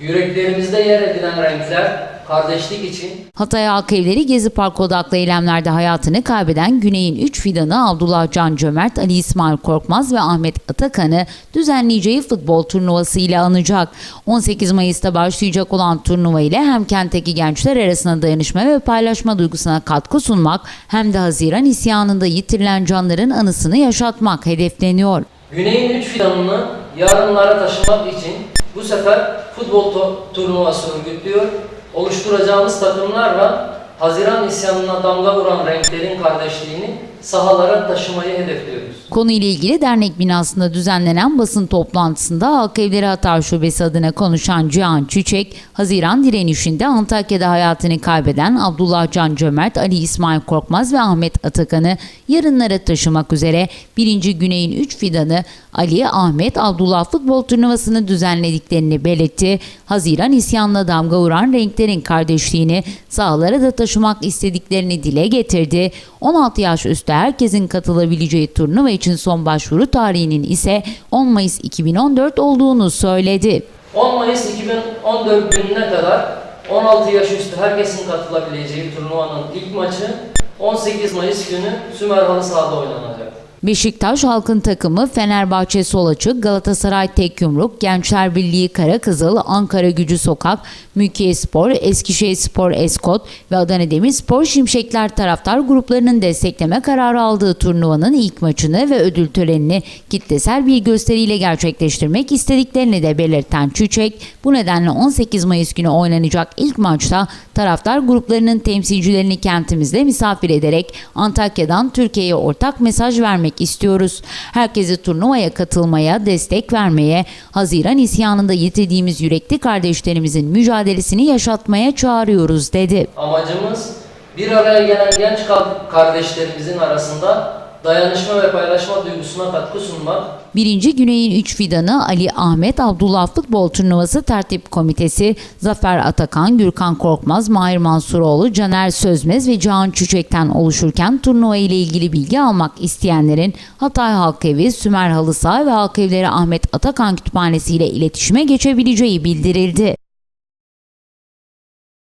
Yüreklerimizde yer edilen renkler kardeşlik için Hatay Halk Evleri Gezi Park odaklı eylemlerde hayatını kaybeden Güney'in 3 fidanı Abdullah Can Cömert, Ali İsmail Korkmaz ve Ahmet Atakan'ı düzenleyeceği futbol turnuvası ile anacak. 18 Mayıs'ta başlayacak olan turnuva ile hem kentteki gençler arasında dayanışma ve paylaşma duygusuna katkı sunmak hem de Haziran isyanında yitirilen canların anısını yaşatmak hedefleniyor. Güney'in üç fidanını yarınlara taşımak için bu sefer futbol turnuvası örgütlüyor. Oluşturacağımız takımlarla Haziran isyanına damga vuran renklerin kardeşliğini sahalara taşımayı hedefliyoruz. Konuyla ilgili dernek binasında düzenlenen basın toplantısında Halk Evleri Hatay Şubesi adına konuşan Cihan Çiçek, Haziran direnişinde Antakya'da hayatını kaybeden Abdullah Can Cömert, Ali İsmail Korkmaz ve Ahmet Atakan'ı yarınlara taşımak üzere 1. Güney'in 3 fidanı Ali, Ahmet, Abdullah futbol turnuvasını düzenlediklerini belirtti. Haziran isyanla damga vuran renklerin kardeşliğini sahalara da taşımak istediklerini dile getirdi. 16 yaş üstü herkesin katılabileceği turnuva için son başvuru tarihinin ise 10 Mayıs 2014 olduğunu söyledi. 10 Mayıs 2014 gününe kadar 16 yaş üstü herkesin katılabileceği turnuvanın ilk maçı 18 Mayıs günü Sümer Halı sahada oynanacak. Beşiktaş halkın takımı Fenerbahçe Sol Açık, Galatasaray Tek Yumruk, Gençler Birliği Karakızıl, Ankara Gücü Sokak, Mülkiye Spor, Eskişehir Spor Eskot ve Adana Demirspor Şimşekler taraftar gruplarının destekleme kararı aldığı turnuvanın ilk maçını ve ödül törenini kitlesel bir gösteriyle gerçekleştirmek istediklerini de belirten Çiçek, bu nedenle 18 Mayıs günü oynanacak ilk maçta taraftar gruplarının temsilcilerini kentimizde misafir ederek Antakya'dan Türkiye'ye ortak mesaj vermek istiyoruz. Herkesi turnuvaya katılmaya, destek vermeye, Haziran isyanında yitirdiğimiz yürekli kardeşlerimizin mücadelesini yaşatmaya çağırıyoruz dedi. Amacımız bir araya gelen genç kardeşlerimizin arasında dayanışma ve paylaşma duygusuna katkı sunmak, Birinci Güney'in 3 fidanı Ali Ahmet Abdullah Futbol Turnuvası Tertip Komitesi, Zafer Atakan, Gürkan Korkmaz, Mahir Mansuroğlu, Caner Sözmez ve Can Çiçek'ten oluşurken turnuva ile ilgili bilgi almak isteyenlerin Hatay Halk Evi, Sümer Halı Saha ve Halk Evleri Ahmet Atakan Kütüphanesi ile iletişime geçebileceği bildirildi.